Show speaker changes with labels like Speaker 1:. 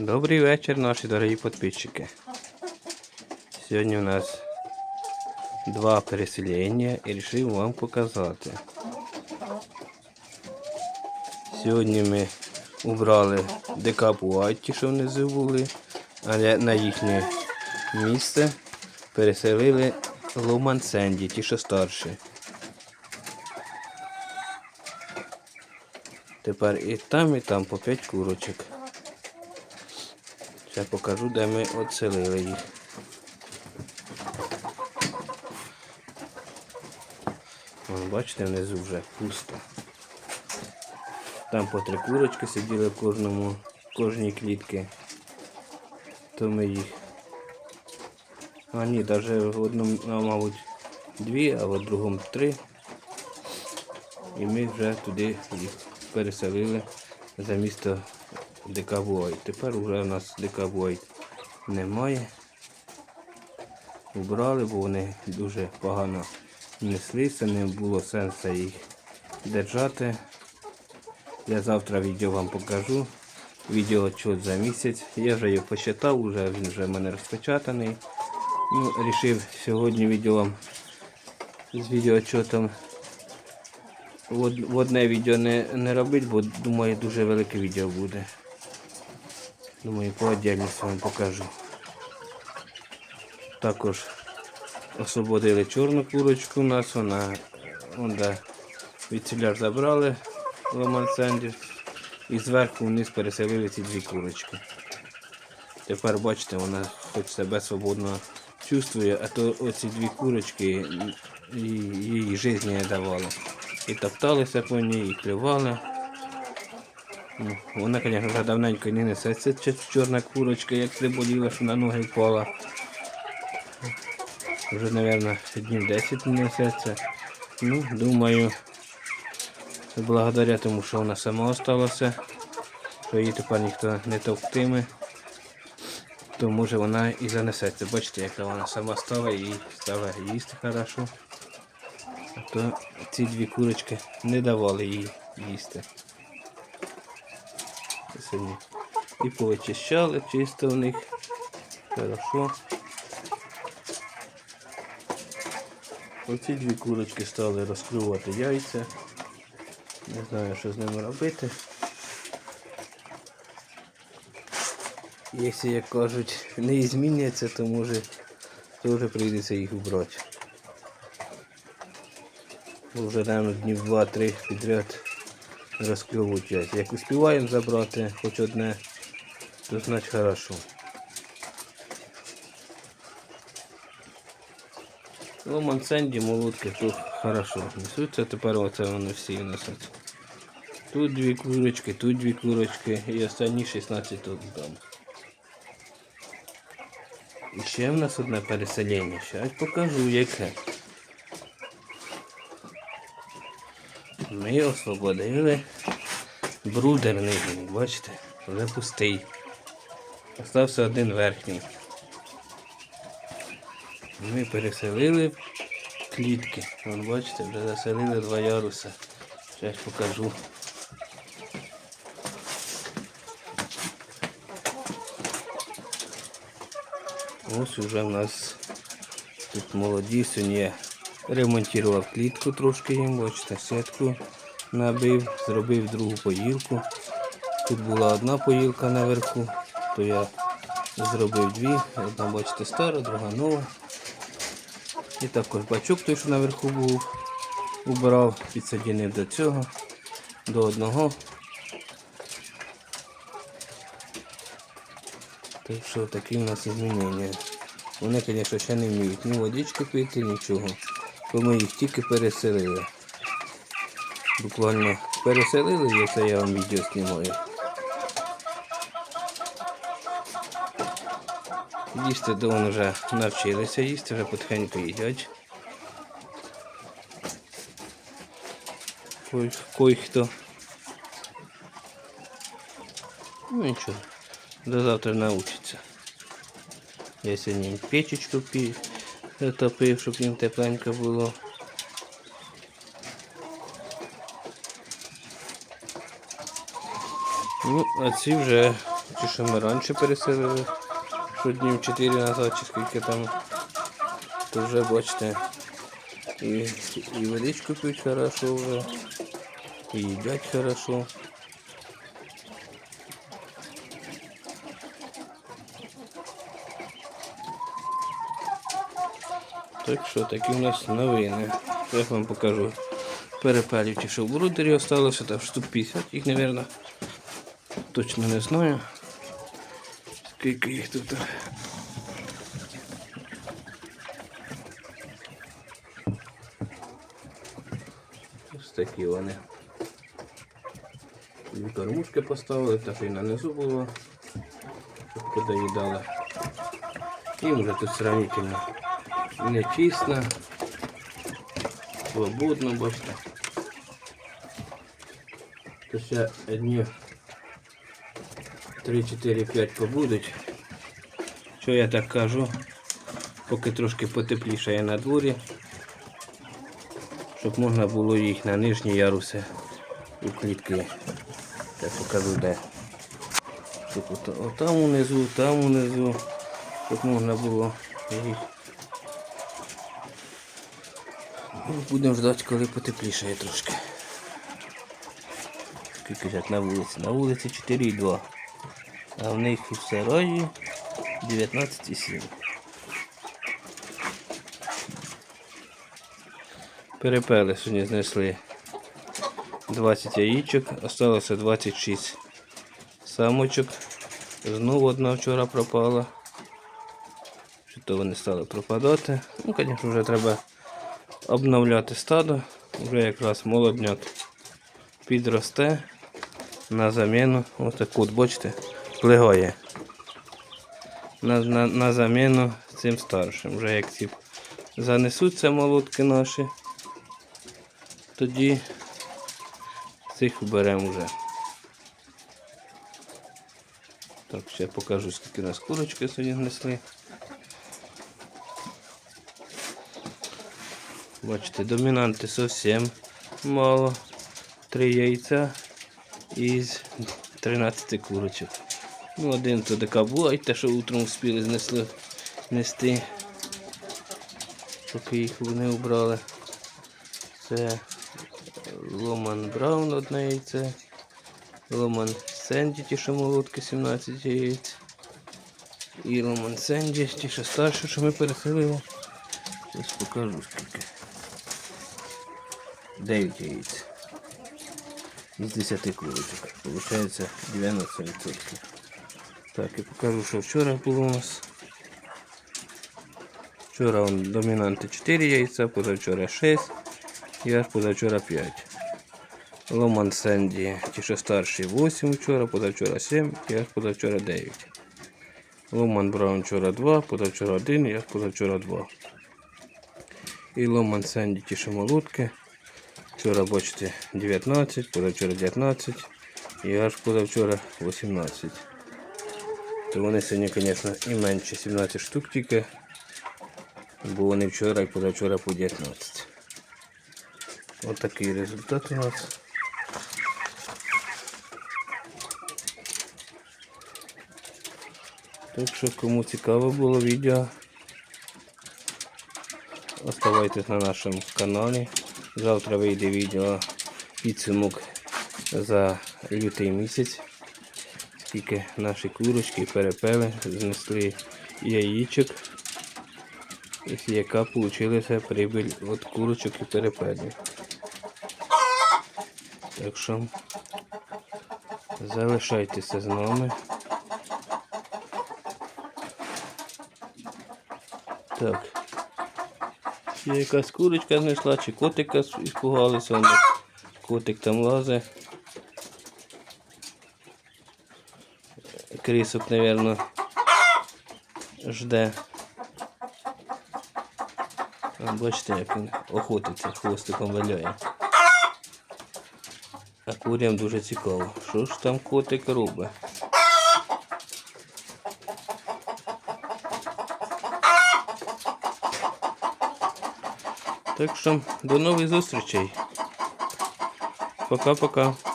Speaker 1: Добрий вечір, наші дорогі підписчики. Сьогодні у нас два переселення і вирішив вам показати. Сьогодні ми убрали декапуаті, що внизу були, але на їхнє місце переселили Ломан Сенді, ті, що старші. Тепер і там, і там по 5 курочок. Зараз покажу, де ми оцелили їх. Вон, бачите, внизу вже пусто. Там по три курочки сиділи в кожному, в кожній клітці. То ми їх. А ні, навіть в одному, мабуть, дві, а в другому три. І ми вже туди їх переселили за місто Декавой. Тепер вже у нас Декавой немає. Убрали, бо вони дуже погано неслися, не було сенсу їх держати. Я завтра відео вам покажу. Відео отчет за місяць. Я вже його посчитав, вже, він вже в мене розпечатаний. Ну, Рішив сьогодні відео вам з відеоотчетом в в одне відео не, не робити, бо думаю дуже велике відео буде. Думаю, по отдельності вам покажу. Також освободили чорну курочку у нас, вона вон де відціляр забрали Ломан Сендіс і зверху вниз переселили ці дві курочки. Тепер бачите, вона хоч себе свободно чувствує, а то оці дві курочки їй, житті не давали. І топталися по ній, і клювали. Ну, Вона, звісно, вже давненько не несеться, чорна курочка, як приболіла, що на ноги впала. Вже, мабуть, днів 10 не несеться. Ну, думаю, благодаря тому, що вона сама осталася, що її тепер ніхто не товктиме, то може вона і занесеться. Бачите, яка вона сама стала і стала їсти хорошо. А то ці дві курочки не давали їй їсти. Сьогодні і повичищали чисто в них. Хорошо. Оці дві курочки стали розкривати яйця. Не знаю, що з ними робити. Якщо, як кажуть, не зміняться, то може теж прийдеться їх убрати. Бо вже, мабуть, днів 2-3 підряд яйця. Як успіваємо забрати хоч одне, то значить хорошо. Ломан Сенді, молотки тут хорошо несуться, тепер оце вони всі несуть. Тут дві курочки, тут дві курочки і останні 16 тут вдома. І ще в нас одне переселення, зараз покажу яке. Ми освободили брудерний, бачите, вже пустий. Остався один верхній. Ми переселили клітки. Вон бачите, вже заселили два яруса. Зараз покажу. Ось вже в нас тут молоді сьогодні ремонтував клітку трошки їм, бачите, сітку набив, зробив другу поїлку. Тут була одна поїлка наверху, то я зробив дві. Одна, бачите, стара, друга нова. І також бачок той, що наверху був, убирав, підсоединив до цього, до одного. Так що такі у нас змінення. Вони, звісно, ще не вміють ні водички пити, нічого. Бо ми їх тільки переселили. Буквально переселили і це я вам відео знімаю. Їсти вони вже навчилися їсти, вже потихеньку їдять. Кой, кой хто. Ну нічого, до завтра научиться. Я сьогодні печечку пі- топив, щоб їм тепленько було. Ну, а ці вже ті, що ми раніше переселили, що днів 4 назад, чи скільки там, то вже бачите, і, і водичку п'ють хорошо вже, і їдять хорошо. Так що такі у нас новини. Я вам покажу перепелів ті, що в брудері залишилося, там штук 50 їх, мабуть. Точно не знаю. Скільки їх тут. Ось такі вони. Дві кормушки поставили, так і на низу було, щоб подоїдали. Їм вже тут сравнительно не свободно, бачите. То ще днів 3-4-5 побудуть. Що я так кажу? Поки трошки потеплішає на дворі, щоб можна було їх на нижні яруси у клітки. Я покажу де. Щоб ото- отам унизу, там унизу, щоб можна було їх. Ну, Будемо ждати, коли потеплішає трошки. Скільки на вулиці? На вулиці 4,2. А в них у сараї 19,7. Перепели сьогодні знесли 20 яєчок, осталося 26 самочок. Знову одна вчора пропала. Що то вони стали пропадати. Ну, звісно, вже треба обновляти стадо. Вже якраз молодняк підросте на заміну. Ось так от, бачите, плигає. На, на, на заміну цим старшим. Вже як ці занесуться молотки наші, тоді цих беремо вже. Так, ще покажу, скільки у нас курочки сьогодні несли. Бачите, домінанти зовсім мало. Три яйця із 13 курочок. Ну, один то така була, і те, що утром встигли знесли нести, поки їх вони убрали. Це Ломан Браун одне яйце. Ломан Сенді, ті, що молотки 17 яєць. І Ломан Сенді, ті, що старші, що ми переселили. Зараз покажу скільки. 9 яєць. Із 10 курочок. Получається 90%. Так, і покажу, що вчора було у нас. Вчора он, домінанти 4 яйця, позавчора 6 і аж позавчора 5. Ломан Сенді, ті, що старші 8 вчора, позавчора 7 і аж позавчора 9. Ломан Браун вчора 2, позавчора 1 і аж позавчора 2. І Ломан Сенді ті, що молотки. Вчора, бачите, 19, позавчора 19 і аж позавчора 18. То вони сьогодні, звісно, і менше 17 штук тільки, бо вони вчора і позавчора по 19. Ось такий результат у нас. Так що, кому цікаво було відео, оставайтесь на нашому каналі. Завтра вийде відео підсумок за лютий місяць. Скільки наші курочки перепели, знесли яєчок. І яка вийшла прибиль від курочок і перепелів. Так що залишайтеся з нами. Так. Якась курочка знайшла, чи котика іспугалися, котик там лазить. Крисок, мабуть, жде. А бачите, як він охотиться, хвостиком валяє. А курям дуже цікаво, що ж там котик робить. Так що до нових зустрічей. Пока-пока.